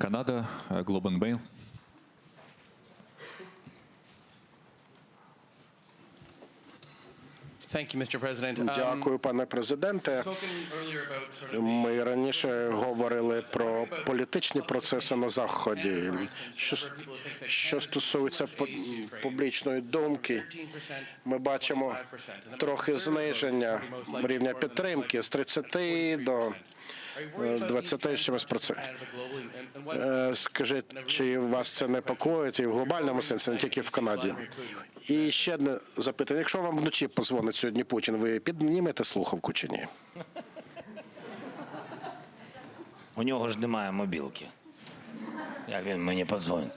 Канада, е, Globe and Mail. Thank you, Mr. President. Um, Дякую, пане президенте. Ми раніше говорили про політичні процеси на заході. Що, що стосується по- публічної думки, ми бачимо трохи зниження рівня підтримки з 30 до 20 з чимось and what's Е, Скажіть, чи вас це непокоїть і в глобальному сенсі, не тільки в Канаді? І ще одне запитання. Якщо вам вночі позвонить сьогодні Путін, ви піднімете слухавку чи ні? У нього ж немає мобілки. Як він мені подзвонить?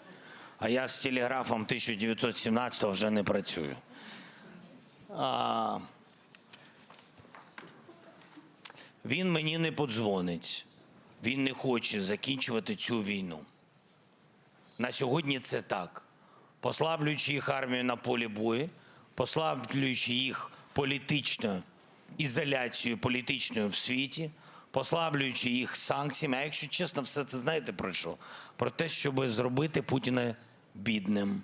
А я з телеграфом 1917 вже не працюю. А... Він мені не подзвонить. Він не хоче закінчувати цю війну. На сьогодні це так. Послаблюючи їх армію на полі бою, послаблюючи їх політичною ізоляцією політичною в світі, послаблюючи їх санкціями. А якщо чесно, все це знаєте про що? Про те, щоб зробити Путіна бідним.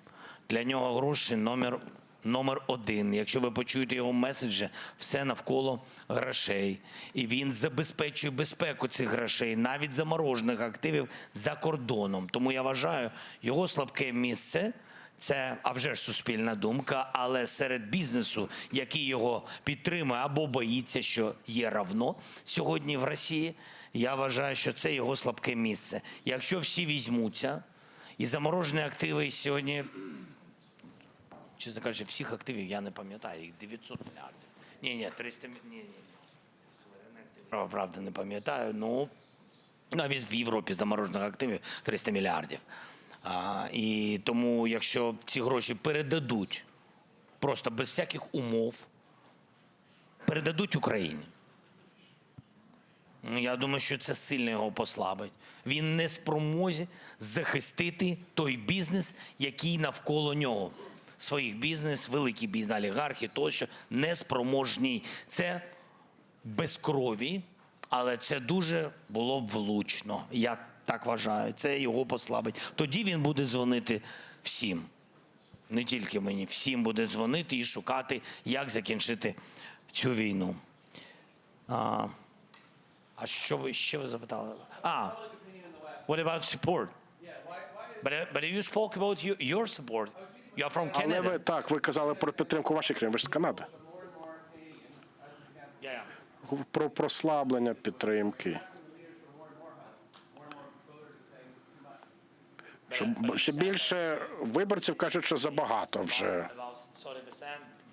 Для нього гроші номер, номер один. Якщо ви почуєте його меседжі, все навколо грошей. І він забезпечує безпеку цих грошей, навіть заморожених активів за кордоном. Тому я вважаю, його слабке місце. Це а вже ж суспільна думка, але серед бізнесу, який його підтримує або боїться, що є равно сьогодні в Росії. Я вважаю, що це його слабке місце. Якщо всі візьмуться, і заморожені активи сьогодні, чесно кажучи, всіх активів я не пам'ятаю, їх 900 мільярдів. Ні, ні, 300 мі- ні, ні, ні. Правда, не пам'ятаю. Ну, навіть в Європі заморожених активів 300 мільярдів. А, і тому, якщо ці гроші передадуть просто без всяких умов, передадуть Україні. Ну, Я думаю, що це сильно його послабить. Він не спромозі захистити той бізнес, який навколо нього. Своїх бізнес, великий бізнес, олігархи тощо не спроможні. Це без крові, але це дуже було б влучно. Я так вважаю. Це його послабить. Тоді він буде дзвонити всім. Не тільки мені, всім буде дзвонити і шукати, як закінчити цю війну. А, а що ви що ви запитали? А, what about support? But, but you spoke about your, your support. Але ви так, ви казали про підтримку ваших країн, ви ж з Канади. Про прослаблення підтримки. Що ще більше виборців кажуть, що забагато вже. About 40%,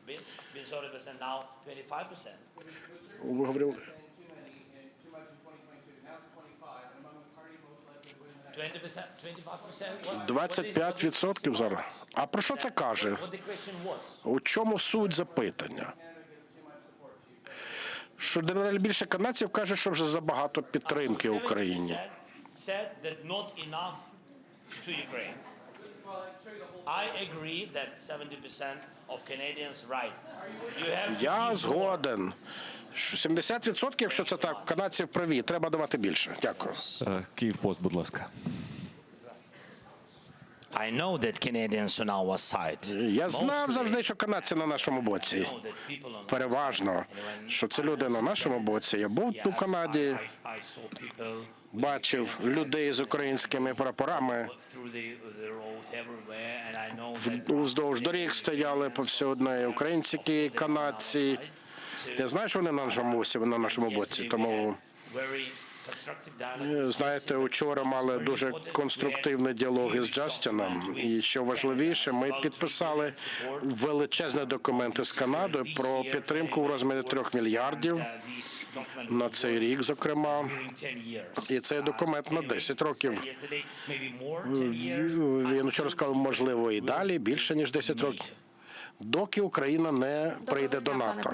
been, been 40% now, 25%. Ви говорили 25%? What, what is- 25% зараз. А про що це каже? У чому суть запитання? Що дедалі більше канадців каже, що вже забагато підтримки Україні. 70% Said that not enough to Ukraine. I agree that 70% of Canadians right. You have to Я згоден. Що 70%, якщо це так, канадців праві, треба давати більше. Дякую. Е, Київпост, будь ласка. I know that Canadians on our side. Я знав завжди, що канадці на нашому боці. Переважно, що це люди на нашому боці. Я був у Канаді, бачив людей з українськими прапорами. Уздовж доріг стояли повсюдно і українці, і канадці. Я знаю, що вони на нашому на нашому боці. Тому е, знаєте, учора мали дуже конструктивний діалог із Джастіном. І що важливіше, ми підписали величезні документи з Канадою про підтримку в розмірі трьох мільярдів на цей рік, зокрема. during 10 years. І цей документ на 10 років. Yesterday, maybe more, 10 years. Він вчора сказав, можливо, і далі більше ніж 10 років, доки Україна не прийде до НАТО.